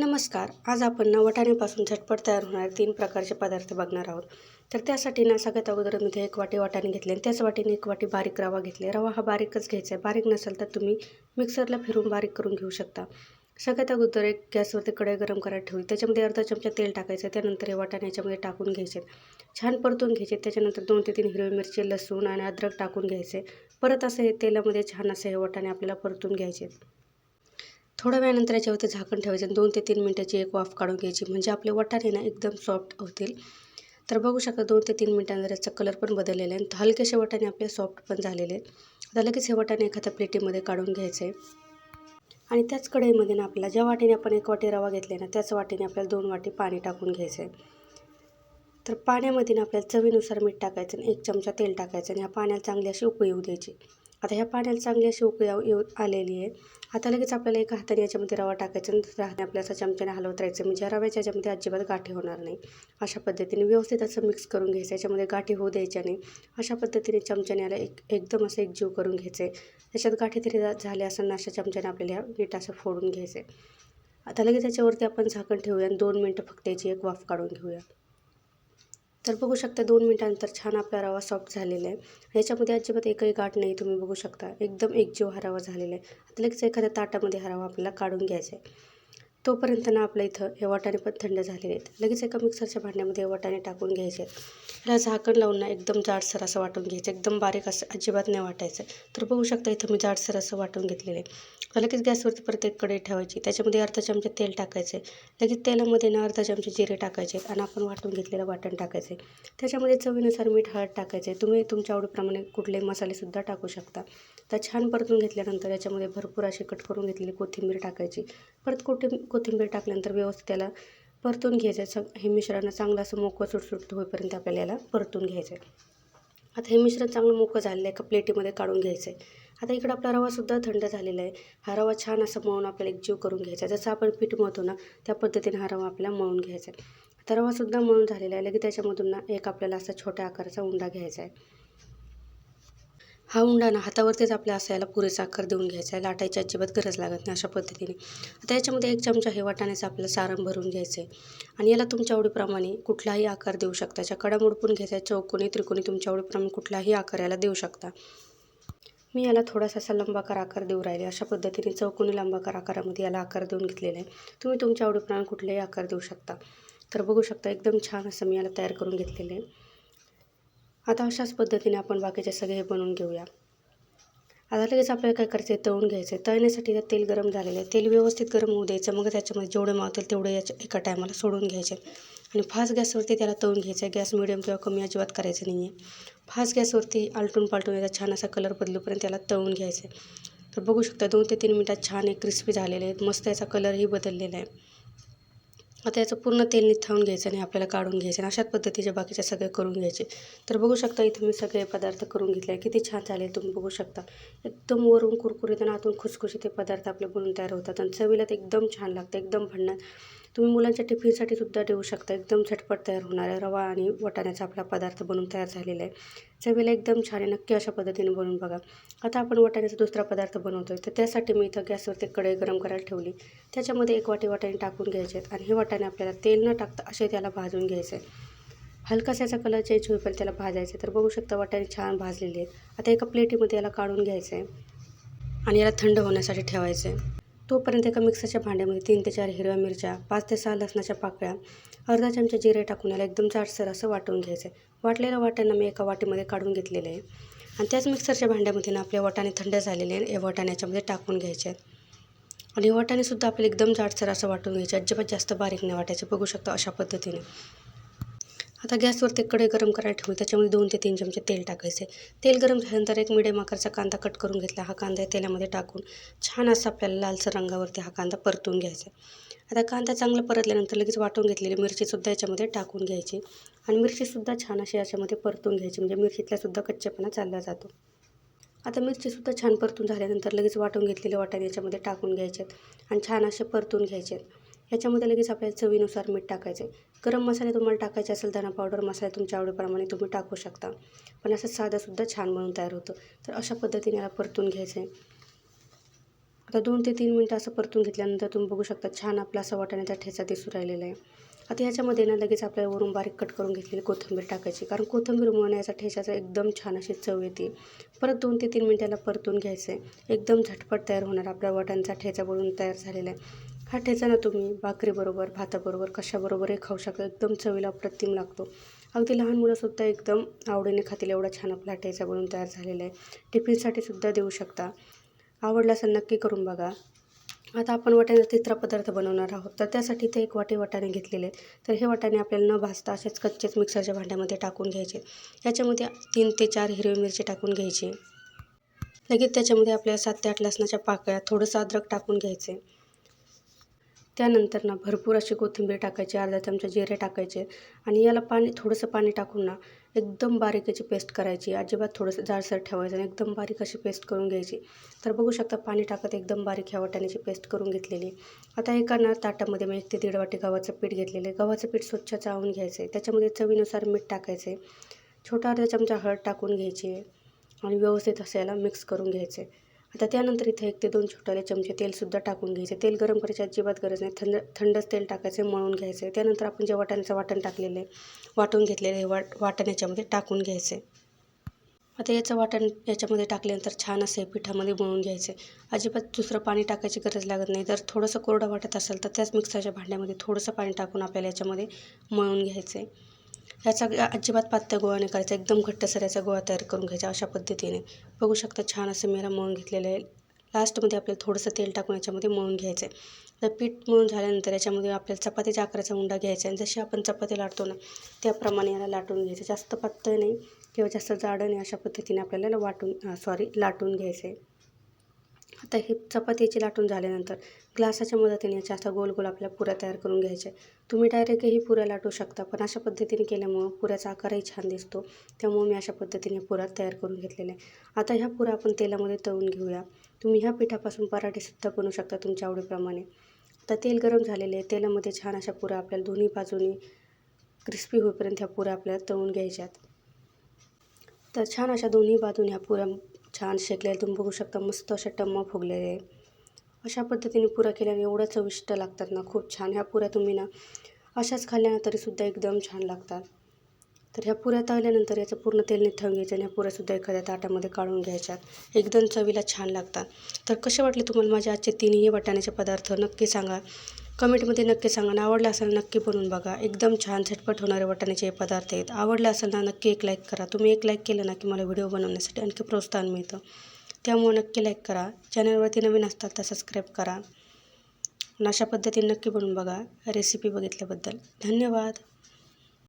नमस्कार. आज आपण ना वाटाण्यापासून झटपट तयार होणारे तीन प्रकारचे पदार्थ बघणार आहोत. तर त्यासाठी ना सगळ्यात अगोदरमध्ये एक वाटी वाटाणे घेतले आणि त्याच वाटीने एक वाटी बारीक रवा घेतले. रवा हा बारीकच घ्यायचा आहे. बारीक नसेल तर तुम्ही मिक्सरला फिरून बारीक करून घेऊ शकता. सगळ्यात अगोदर एक गॅसवरती कढई गरम करायला ठेवली. त्याच्यामध्ये अर्धा चमचा तेल टाकायचं त्यानंतर हे वाटाणे याच्यामध्ये टाकून घ्यायचे छान परतून घ्यायचे त्याच्यानंतर दोन ते तीन हिरवी मिरची लसूण आणि अद्रक टाकून घ्यायचे परत असं हे तेलामध्ये छान असे हे वाटाणे आपल्याला परतून घ्यायचे थोड्या वेळानंतर याच्यावरती झाकण ठेवायचं आणि दोन ते तीन मिनटाची एक वाफ काढून घ्यायची. म्हणजे आपले वटाणे ना एकदम सॉफ्ट होतील. तर बघू शकता दोन ते तीन मिनटानंतर याचा कलर पण बदललेला आहे. आणि हलकेसे वटाणे आपले सॉफ्ट पण झालेले आहेत. आता लगेच हे वटाणे एखाद्या प्लेटीमध्ये काढून घ्यायचे. आणि त्याच कढईमध्ये ना आपल्याला ज्या वाटीने आपण एक वाटी रवा घेतले ना त्याच वाटीने आपल्याला दोन वाटी पाणी टाकून घ्यायचं आहे तर पाण्यामध्ये ना आपल्याला चवीनुसार मीठ टाकायचं आणि एक चमचा तेल टाकायचं आणि ह्या पाण्याला चांगली अशी उकळी येऊ द्यायची. आता ह्या पाण्याला चांगली अशी उकळी येऊ आलेली आहे. आता लगेच आपल्याला एका हाताने याच्यामध्ये रवा टाकायचा आणि दुसऱ्या हाताने आपल्याला असं चमच्याने हलवत राहायचं. म्हणजे रव्याच्या याच्यामध्ये अजिबात गाठी होणार नाही. अशा पद्धतीने व्यवस्थित असं मिक्स करून घ्यायचं. याच्यामध्ये गाठी होऊ द्यायच्या नाही. अशा पद्धतीने चमच्याने याला एक एकदम असं एकजीव करून घ्यायचं. आहे त्याच्यात गाठी तरी झाले असं अशा चमच्याने आपल्याला नीट असं फोडून घ्यायचं. आहे आता लगेच त्याच्यावरती आपण झाकण ठेवूया आणि दोन मिनटं फक्त याची एक वाफ काढून घेऊया. तर बघू शकता दोन मिनटानंतर छान आपला रवा सॉफ्ट झालेला आहे. याच्यामध्ये अजिबात एकही गाठ नाही तुम्ही बघू शकता. एकदम एकजीव हा रवा झालेला आहे. आता लगेच एखाद्या ताटामध्ये हा रवा आपल्याला काढून घ्यायचा आहे. तोपर्यंत ना आपल्या इथं हे वाटाणे पण थंड झालेले आहेत. लगेच एका मिक्सरच्या भांड्यामध्ये वाटाणे टाकून घ्यायचे आहेत. ह्याला झाकण लावून ना एकदम जाडसर असं वाटून घ्यायचं. एकदम बारीक असं अजिबात नाही वाटायचं. तर बघू शकता इथं मी जाडसर असं वाटून घेतलेलं आहे. लगेच गॅसवरती परत एक कढई ठेवायची. त्याच्यामध्ये अर्धा चमचा तेल टाकायचं आहे. लगेच तेलामध्ये ना अर्धा चमचे जिरे टाकायचे आणि आपण वाटून घेतलेलं वाटण टाकायचं त्याच्यामध्ये चवीनुसार मीठ हळद टाकायचं आहे. तुम्ही तुमच्या आवडीप्रमाणे कुठले मसालेसुद्धा टाकू शकता. आता छान परतून घेतल्यानंतर याच्यामध्ये भरपूर अशी कट करून घेतलेली कोथिंबीर टाकायची. परत कोथिं कोथिंबीर टाकल्यानंतर व्यवस्थित त्याला परतून घ्यायचं. आहे हे मिश्रण चांगलं असं मोकळं सुटसुट होईपर्यंत आपल्याला याला परतून घ्यायचं आहे आता हे मिश्रण चांगलं मोकळं झालेलं आहे. एका प्लेटीमध्ये काढून घ्यायचं आहे आता इकडं आपला रवासुद्धा थंड झालेला आहे. हा रवा छान असं मळून आपल्याला एक जीव करून घ्यायचा. आहे जसं आपण पीठ मळतो ना त्या पद्धतीने हा रवा आपल्याला मळून घ्यायचा आहे. आता रवासुद्धा मळून झालेला आहे. लगेच त्याच्यामधून ना एक आपल्याला असा छोट्या आकाराचा उंडा घ्यायचा आहे. हा उंडा ना हातावरतीच आपल्या असायला पुरेसा आकार देऊन घ्यायचा आहे. लाटायची अजिबात गरज लागत नाही अशा पद्धतीने. आता याच्यामध्ये एक चमचा हे वाटाण्याचं आपल्याला सारण भरून घ्यायचं आहे आणि याला तुमच्या आवडीप्रमाणे कुठलाही आकार देऊ शकता. याच्या कडा मुडपून घ्यायचा आहे चौकोनी त्रिकोणी तुमच्या आवडीप्रमाणे कुठलाही आकार याला देऊ शकता. मी याला थोडासा असा लंबाकार आकार देऊ राहिले. अशा पद्धतीने चौकोनी लंबाकार आकारामध्ये याला आकार देऊन घेतलेला आहे. तुम्ही तुमच्या आवडीप्रमाणे कुठलेही आकार देऊ शकता. तर बघू शकता एकदम छान असं मी याला तयार करून घेतलेलं आहे. आता अशाच पद्धतीने आपण बाकीचे सगळे हे बनवून घेऊया. आता लगेच आपल्याला काय करायचं आहे तळून घ्यायचं आहे तळण्यासाठी त्यात तेल गरम झालेलं आहे. तेल व्यवस्थित गरम होऊ द्यायचं. मग त्याच्यामध्ये जेवढे मावतील तेवढे याच्या एका टायमाला सोडून घ्यायचे. आणि फास्ट गॅसवरती त्याला तळून घ्यायचं आहे गॅस मिडियम किंवा कमी अजिबात करायचं नाही आहे फास्ट गॅसवरती आलटून पालटून याचा छान असा कलर बदलूपर्यंत त्याला तळून घ्यायचं आहे तर बघू शकता दोन ते तीन मिनटात छान एक क्रिस्पी झालेले आहेत. मस्त याचा कलरही बदललेला आहे. आता याचं पूर्ण तेल निथावून घ्यायचं आणि आपल्याला काढून घ्यायचं आणि अशाच पद्धतीचे बाकीचे सगळे करून घ्यायचे. तर बघू शकता इथं मी सगळे पदार्थ करून घेतले किती छान चालेल तुम्ही बघू शकता. एकदम वरून कुरकुरीत आणि आतून खुसखुशीत ते पदार्थ आपले बनून तयार होतात आणि चवीला ते एकदम छान लागतं एकदम भन्नाट. तुम्ही मुलांच्या टिफिनसाठी सुद्धा देऊ शकता. एकदम झटपट तयार होणारा रवा आणि वाटाण्याचा आपला पदार्थ बनून तयार झालेला आहे. चवीला एकदम छान आहे. नक्की अशा पद्धतीने बनवून बघा. आता आपण वाटाण्याचा दुसरा पदार्थ बनवतो आहे तर त्यासाठी मी इथं गॅसवरती कढई गरम करायला ठेवली. त्याच्यामध्ये एक वाटी वाटाणे टाकून घ्यायचे आहेत आणि हे वाटाणे आपल्याला तेल न टाकता असे त्याला भाजून घ्यायचे आहे हलकासा याचा कलर चेंज होईपर्यंत त्याला भाजायचं तर बघू शकता वाटाणे छान भाजलेले आहेत. आता एका प्लेटीमध्ये याला काढून घ्यायचं आहे. आणि याला थंड होण्यासाठी ठेवायचं आहे. तोपर्यंत एका मिक्सरच्या भांड्यामध्ये तीन ते चार हिरव्या मिरच्या पाच ते सहा लसणाच्या पाकळ्या अर्धा चमचा जिरे टाकून याला एकदम जाडसर असं वाटून घ्यायचं. आहे वाटलेल्या वाट्यांना मी एका वाटीमध्ये काढून घेतलेलं आहे. आणि त्याच मिक्सरच्या भांड्यामध्ये ना आपले वाटाणे थंड झालेले आहे. या वाटाण्याच्यामध्ये टाकून घ्यायचे आहेत. आणि वाटाणेसुद्धा आपल्याला एकदम जाडसर असं वाटून घ्यायचे. अजिबात जास्त बारीक नाही वाटायचे. बघू शकता अशा पद्धतीने. आता गॅसवरती कढई गरम करायला ठेवून त्याच्यामध्ये दोन ते तीन चमचे तेल टाकायचे. तेल गरम झाल्यानंतर एक मिडियम आकाराचा कांदा कट करून घेतला. हा कांदा तेलामध्ये टाकून छान असा आपल्याला लालसर रंगावरती हा कांदा परतून घ्यायचा. आता कांदा चांगला परतल्यानंतर लगेच वाटून घेतलेली मिरचीसुद्धा याच्यामध्ये टाकून घ्यायची. आणि मिरचीसुद्धा छान अशी याच्यामध्ये परतून घ्यायची. म्हणजे मिरचीतलासुद्धा कच्चेपणा चालला जातो. आता मिरचीसुद्धा छान परतून झाल्यानंतर लगेच वाटून घेतलेले वाटाणे याच्यामध्ये टाकून घ्यायचे आणि छान असे परतून घ्यायचे याच्यामध्ये लगेच आपल्याला चवीनुसार मीठ टाकायचं आहे. गरम मसाले तुम्हाला टाकायचे असेल धना पावडर मसाले तुमच्या आवडीप्रमाणे तुम्ही टाकू शकता. पण असं साधंसुद्धा छान म्हणून तयार होतं. तर अशा पद्धतीने याला परतून घ्यायचं आहे. आता दोन ते तीन मिनटं असं परतून घेतल्यानंतर तुम्ही बघू शकता छान आपला असा वाटाण्याचा ठेचा दिसू राहिलेला आहे. आता ह्याच्यामध्ये ना लगेच आपल्याला वरून बारीक कट करून घेतलेली कोथिंबीर टाकायची. कारण कोथिंबीरमुळे याचा ठेच्याचा एकदम छान अशी चव येते. परत दोन ते तीन मिनटाला परतून घ्यायचं आहे. एकदम झटपट तयार होणार आपल्या वाटाण्याचा ठेचा बोलून तयार झालेला आहे. हा ठेचा ना तुम्ही भाकरीबरोबर भाताबरोबर कशाबरोबरही खाऊ शकता. एकदम चवीला अप्रतिम लागतो. अगदी लहान मुलंसुद्धा एकदम आवडीने खातील एवढा छान आपला ठेचा बनवून तयार झालेला आहे. टिफिनसाठी सुद्धा देऊ शकता. आवडला असेल नक्की करून बघा. आता आपण वाट्याचा तिसरा पदार्थ बनवणार आहोत. तर त्यासाठी ते एक वाटी वाटाणे घेतलेले तर हे वाटाणे आपल्याला न भाजता असेच कच्चेच मिक्सरच्या भांड्यामध्ये टाकून घ्यायचे. याच्यामध्ये तीन ते चार हिरवी मिरची टाकून घ्यायची. लगेच त्याच्यामध्ये आपल्याला सात ते आठ लसणाच्या पाकळ्या थोडंसं अद्रक टाकून घ्यायचे. त्यानंतर ना भरपूर अशी कोथिंबीर टाकायची अर्धा चमचा जिरे टाकायचे आणि याला पाणी थोडंसं पाणी टाकून ना एकदम बारीक याची पेस्ट करायची. अजिबात थोडंसं जाडसर ठेवायचं आणि एकदम बारीक अशी पेस्ट करून घ्यायची. तर बघू शकता पाणी टाकत एकदम बारीक ह्या वाटाण्याची पेस्ट करून घेतलेली. आता एका ना ताटामध्ये मी एक ते दीड वाटी गव्हाचं पीठ घेतलेलं आहे. गव्हाचं पीठ स्वच्छ चावून घ्यायचं आहे त्याच्यामध्ये चवीनुसार मीठ टाकायचं छोटा अर्धा चमचा हळद टाकून घ्यायची आहे आणि व्यवस्थित असं याला मिक्स करून घ्यायचं आता त्यानंतर इथे एक ते दोन छोटाले चमचे तेलसुद्धा टाकून घ्यायचे. तेल गरम करायची अजिबात गरज नाही. थंड थंडच तेल टाकायचं मळून घ्यायचं. आहे त्यानंतर आपण जे वाटाण्याचं वाटण टाकलेलं आहे वाटून घेतलेलं आहे वाट वाटण याच्यामध्ये टाकून घ्यायचं आता याचं वाटण याच्यामध्ये टाकल्यानंतर छान असं पिठामध्ये मळून घ्यायचं अजिबात दुसरं पाणी टाकायची गरज लागत नाही. जर थोडंसं कोरडं वाटत असेल तर त्याच मिक्सरच्या भांड्यामध्ये थोडंसं पाणी टाकून आपल्याला याच्यामध्ये मळून घ्यायचं आहे. याचा अजिबात पातळ गोळा नाही करायचा. एकदम घट्टसर याचा गोळा तयार करून घ्यायचा अशा पद्धतीने. बघू शकता छान असं मेरा मळून घेतलेलं आहे. लास्टमध्ये आपल्याला थोडंसं तेल टाकून याच्यामध्ये मळून घ्यायचं आहे तर पीठ मळून झाल्यानंतर याच्यामध्ये आपल्याला चपातीच्या आकाराचा उंडा घ्यायचा आहे. जशी आपण चपाती लाटतो ना त्याप्रमाणे याला लाटून घ्यायचं. जास्त पातळ नाही किंवा जास्त जाडं नाही अशा पद्धतीने आपल्याला वाटून सॉरी लाटून घ्यायचं आहे आता हे चपातीची लाटून झाल्यानंतर ग्लासाच्या मदतीने याच्या असा गोल गोल आपल्याला पुऱ्या तयार करून घ्यायच्या तुम्ही डायरेक्टही पुऱ्या लाटू शकता पण अशा पद्धतीने केल्यामुळं पुऱ्याचा आकारही छान दिसतो. त्यामुळे मी अशा पद्धतीने पुऱ्या तयार करून घेतलेल्या आहे आता ह्या पुऱ्या आपण तेलामध्ये तळून घेऊया. तुम्ही ह्या पिठापासून पराठेसुद्धा बनवू शकता तुमच्या आवडीप्रमाणे. आता तेल गरम झालेले आहे. तेलामध्ये छान अशा पुऱ्या आपल्याला दोन्ही बाजूनी क्रिस्पी होईपर्यंत ह्या पुऱ्या आपल्याला तळून घ्यायच्यात. तर छान अशा दोन्ही बाजून ह्या पुऱ्या छान शेकलेल्या तुम्ही बघू शकता मस्त अशा टम्म फुगलेले. आहे अशा पद्धतीने पुऱ्या केल्याने एवढ्या चविष्ट लागतात ना खूप छान. ह्या पुऱ्या तुम्ही ना अशाच खाल्ल्या ना तरीसुद्धा एकदम छान लागतात. तर ह्या पुऱ्या तळल्यानंतर याचं पूर्ण तेल निथळून घ्यायचं आणि ह्या पुऱ्यासुद्धा एखाद्या ताटामध्ये काढून घ्यायच्यात. एकदम चवीला छान लागतात. तर कसे वाटले तुम्हाला माझे आजचे तिन्ही वाटाण्याचे पदार्थ? नक्की सांगा. कमेंटमध्ये नक्की सांगा आणि आवडलं असेल नक्की बनवून बघा. एकदम छान झटपट होणारे वाटाण्याचे हे पदार्थ आहेत. आवडलं असेल ना नक्की एक लाईक करा. तुम्ही एक लाईक केलं ना की मला व्हिडिओ बनवण्यासाठी आणखी प्रोत्साहन मिळतं. त्यामुळे नक्की लाईक करा. चॅनलवरती नवीन असतात तर सबस्क्राईब करा. अशा पद्धतीने नक्की बनवून बघा. रेसिपी बघितल्याबद्दल धन्यवाद.